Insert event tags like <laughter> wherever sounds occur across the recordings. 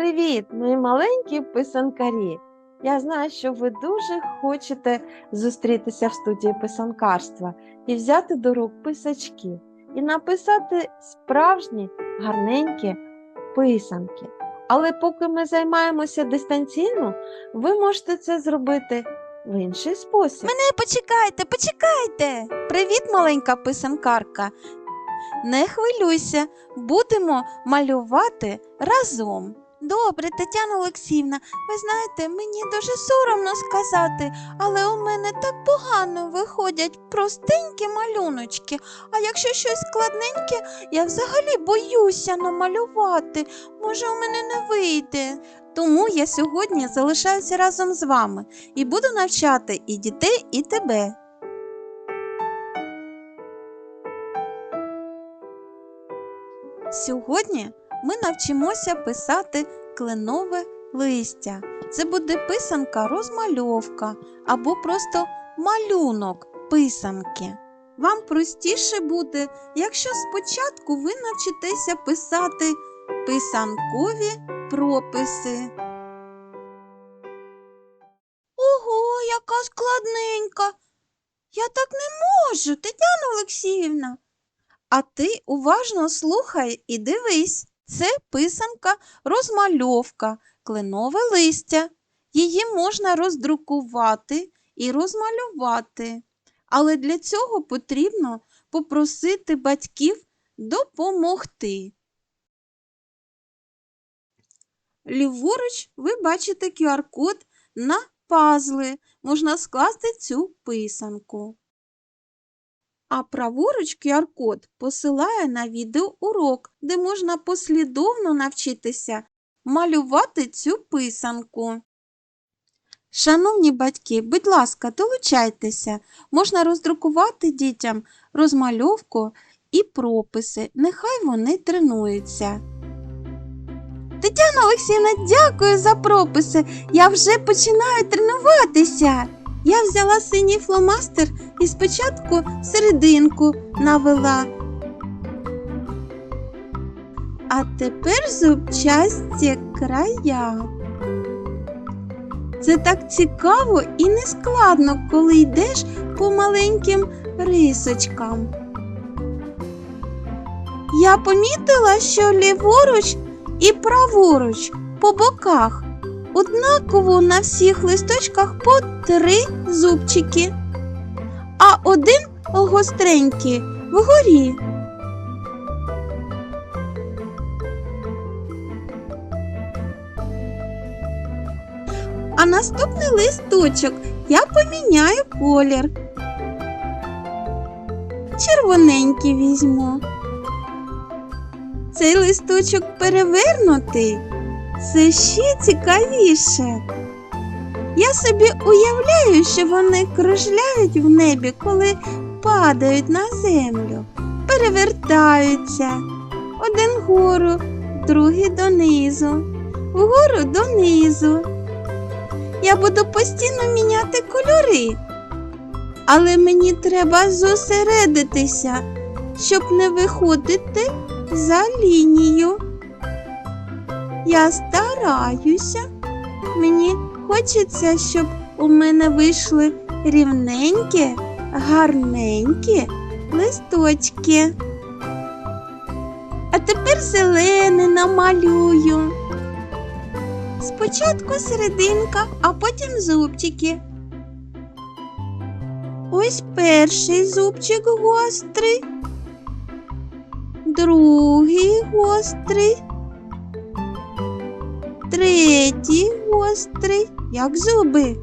Привіт, мої маленькі писанкарі! Я знаю, що ви дуже хочете зустрітися в студії писанкарства і взяти до рук писачки і написати справжні гарненькі писанки. Але поки ми займаємося дистанційно, ви можете це зробити в інший спосіб. Мене почекайте, почекайте. Привіт, маленька писанкарка. Не хвилюйся, будемо малювати разом. Добре, Тетяна Олексіївна, ви знаєте, мені дуже соромно сказати, але у мене так погано виходять простенькі малюночки. А якщо щось складненьке, я взагалі боюся намалювати. Може, у мене не вийде. Тому я сьогодні залишаюся разом з вами і буду навчати і дітей, і тебе. Сьогодні ми навчимося писати кленове листя. Це буде писанка розмальовка або просто малюнок писанки. Вам простіше буде, якщо спочатку ви навчитеся писати писанкові прописи. Ого, яка складненька. Я так не можу, Тетяна Олексіївна. А ти уважно слухай і дивись. Це писанка розмальовка, кленове листя. Її можна роздрукувати і розмалювати. Але для цього потрібно попросити батьків допомогти. Ліворуч ви бачите QR-код на пазли. Можна скласти цю писанку. А праворуч QR-код посилає на відеоурок, де можна послідовно навчитися малювати цю писанку. Шановні батьки, будь ласка, долучайтеся. Можна роздрукувати дітям розмальовку і прописи. Нехай вони тренуються. Тетяна Олексіївна, дякую за прописи. Я вже починаю тренуватися. Я взяла синій фломастер і спочатку серединку навела. А тепер зубчасті края. Це так цікаво і не складно, коли йдеш по маленьким рисочкам. Я помітила, що ліворуч і праворуч по боках однаково на всіх листочках по три зубчики, а один гостренький вгорі. А наступний листочок я поміняю колір. Червоненький візьму. Цей листочок перевернутий. Це ще цікавіше. Я собі уявляю, що вони кружляють в небі, коли падають на землю, перевертаються один вгору, другий донизу, вгору донизу. Я буду постійно міняти кольори, але мені треба зосередитися, щоб не виходити за лінію. Я стараюся. Мені хочеться, щоб у мене вийшли рівненькі, гарненькі листочки. А тепер зелене намалюю. Спочатку серединка, а потім зубчики. Ось перший зубчик гострий, другий гострий третій гострий, як зуби.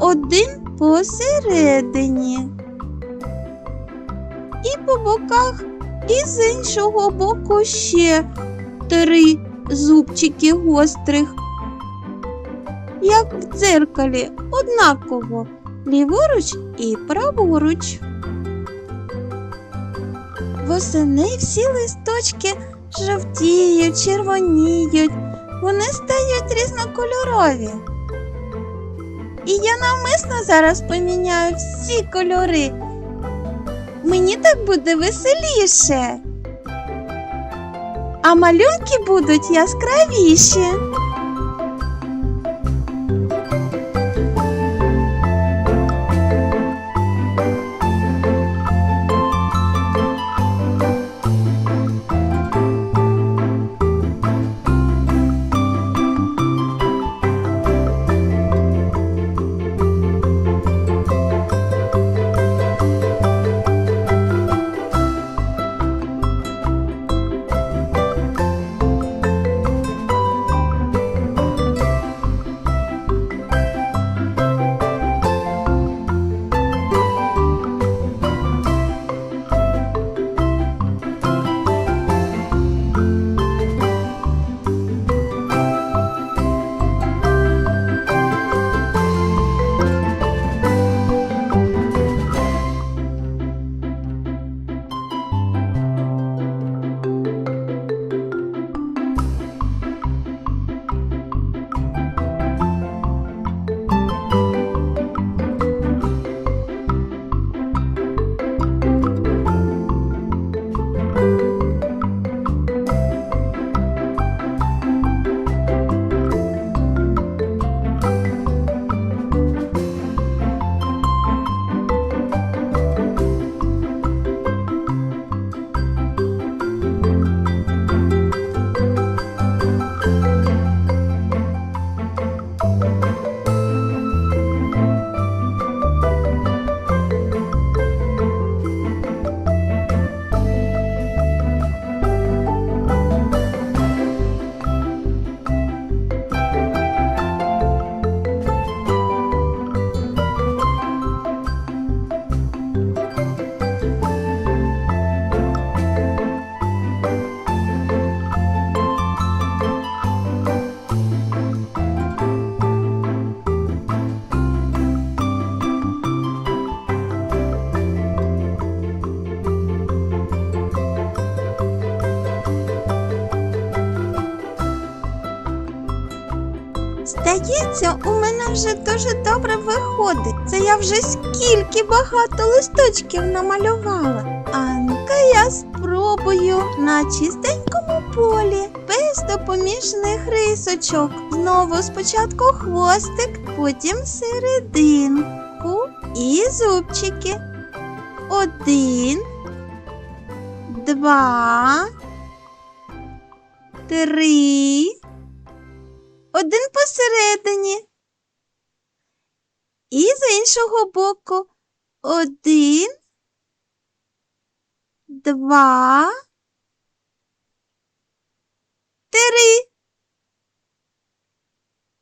Один посередині. І по боках, і з іншого боку ще три зубчики гострих. Як в дзеркалі, однаково, ліворуч і праворуч. Восени всі листочки жовтіють, червоніють, вони стають різнокольорові. І я навмисно зараз поміняю всі кольори. Мені так буде веселіше. а малюнки будуть яскравіші. Мене вже дуже добре виходить. Це я вже скільки багато листочків намалювала. А ну-ка я спробую на чистенькому полі, без допоміжних рисочок. Знову спочатку хвостик, потім серединку і зубчики. Один, два, три. Один посередині. І з іншого боку. Один, два, три.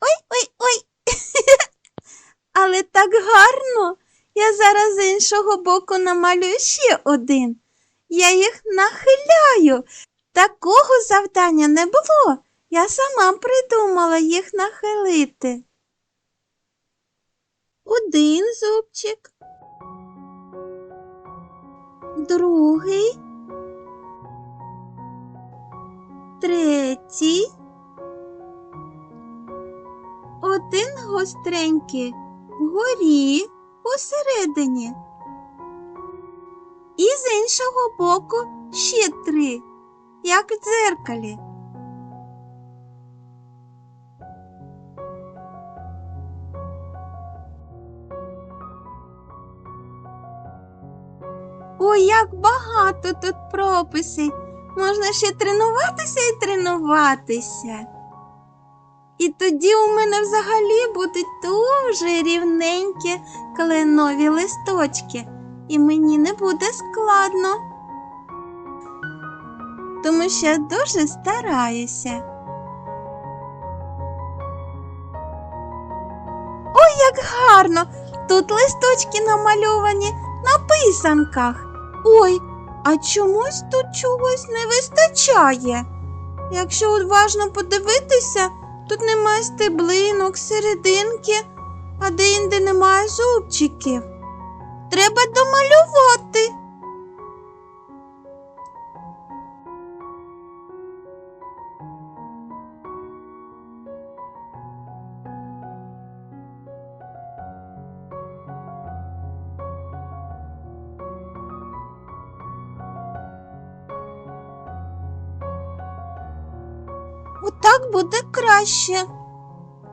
Ой, ой, ой. <laughs> Але так гарно. Я зараз з іншого боку намалюю ще один. Я їх нахиляю. Такого завдання не було. Я сама придумала їх нахилити. Один зубчик, другий, третій, один гостренький вгорі посередині. І з іншого боку ще три, як в дзеркалі. Ой, як багато тут прописів. Можна ще тренуватися і тренуватися. І тоді у мене взагалі будуть дуже рівненькі кленові листочки, і мені не буде складно. Тому що я дуже стараюся. Ой, як гарно! Тут листочки намальовані на писанках. Ой, а чомусь тут чогось не вистачає. Якщо уважно подивитися, тут немає стеблинок, серединки, а де-інде немає зубчиків. Треба домалювати. Отак буде краще.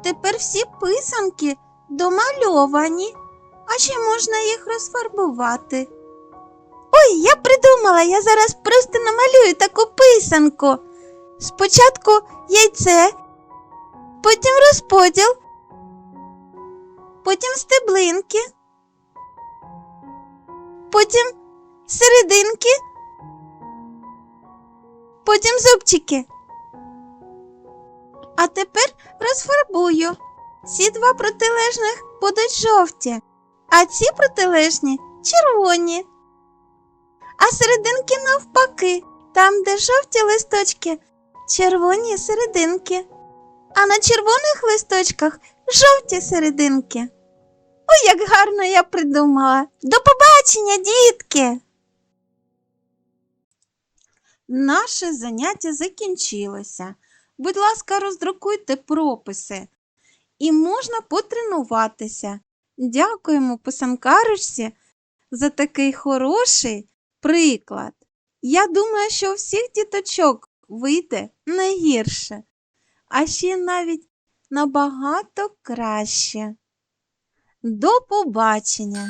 Тепер всі писанки домальовані, а ще можна їх розфарбувати. Ой, я придумала, я зараз просто намалюю таку писанку. Спочатку яйце, потім розподіл, потім стеблинки, потім серединки, потім зубчики. А тепер розфарбую. Ці два протилежних будуть жовті, а ці протилежні червоні. А серединки навпаки, там, де жовті листочки, червоні серединки. А на червоних листочках жовті серединки. Ой, як гарно я придумала. До побачення, дітки! Наше заняття закінчилося. Будь ласка, роздрукуйте прописи. І можна потренуватися. Дякуємо писанкарочці за такий хороший приклад. Я думаю, що у всіх діточок вийде не гірше, а ще навіть набагато краще. До побачення!